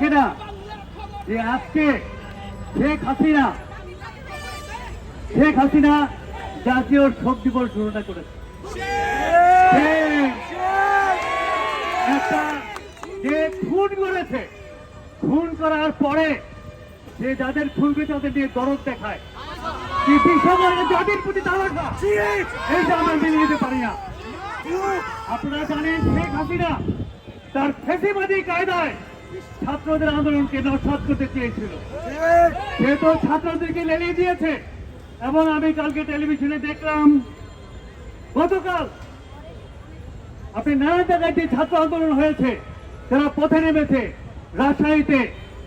থাকে না যে আজকে শেখ হাসিনা শেখ হাসিনা জাতীয় শোক দিবস ঘোষণা করেছে। একটা যে খুন করেছে, খুন করার পরে সে যাদের খুন করেছে তাদের নিয়ে দরদ দেখায় আপনারা জানেন শেখ হাসিনা তার ফেসিবাদী কায়দায় ছাত্রদের আন্দোলনকে নস্বাত করতে চেয়েছিল। সে তো ছাত্রদেরকে লেলিয়ে দিয়েছে। এবং আমি কালকে টেলিভিশনে দেখলাম। গতকাল আপনি নানা জায়গায় যে ছাত্র আন্দোলন হয়েছে যারা পথে নেমেছে রাজশাহীতে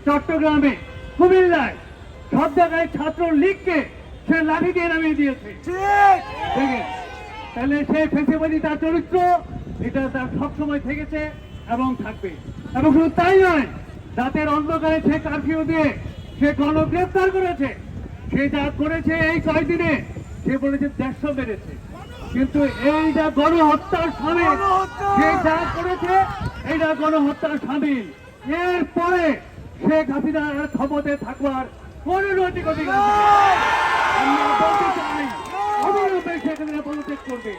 চট্টগ্রামে কুমিল্লায় সব জায়গায় ছাত্র লীগকে সে লাঠি দিয়ে নামিয়ে দিয়েছে। তাহলে সে ফেসিবাদী তার চরিত্র এটা তার সবসময় থেকেছে। এবং থাকবে। এবং শুধু তাই নয় রাতের অন্ধকারে সে কারফিউ দিয়ে সে গণগ্রেপ্তার করেছে। সে যা করেছে এই কয়েকদিনে সে বলেছে দেড়শো মেরেছে। কিন্তু এইটা গণহত্যার সামিল। সে যা করেছে এইটা গণহত্যার সামিল। এরপরে শেখ হাসিনার ক্ষমতায় থাকবার কোন নৈতিক অধিকার। আমরা বলতে চাই অবিলম্বে শেখ হাসিনা পদত্যাগ করবে।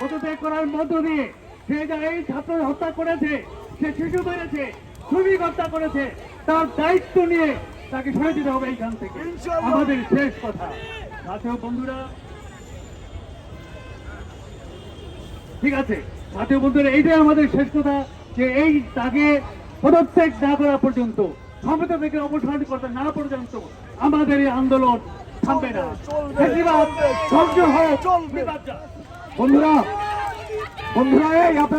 পদত্যাগ করার মধ্য দিয়ে সে যা এই ছাত্র হত্যা করেছে সে শিশু মেরেছে শ্রমিক হত্যা করেছে তার দায়িত্ব নিয়ে তাকে সরে দিতে হবে এইখান থেকে। আমাদের শেষ কথা। সাথেও বন্ধুরা। ঠিক আছে। সাথে বন্ধুরা এইটাই আমাদের শেষ কথা যে এই তাকে পদত্যাগ না করা পর্যন্ত ক্ষমতা থেকে অবসান করতে না পর্যন্ত আমাদের এই আন্দোলন থামবে না। হোক। বন্ধুরা বন্ধুরা এই আপনার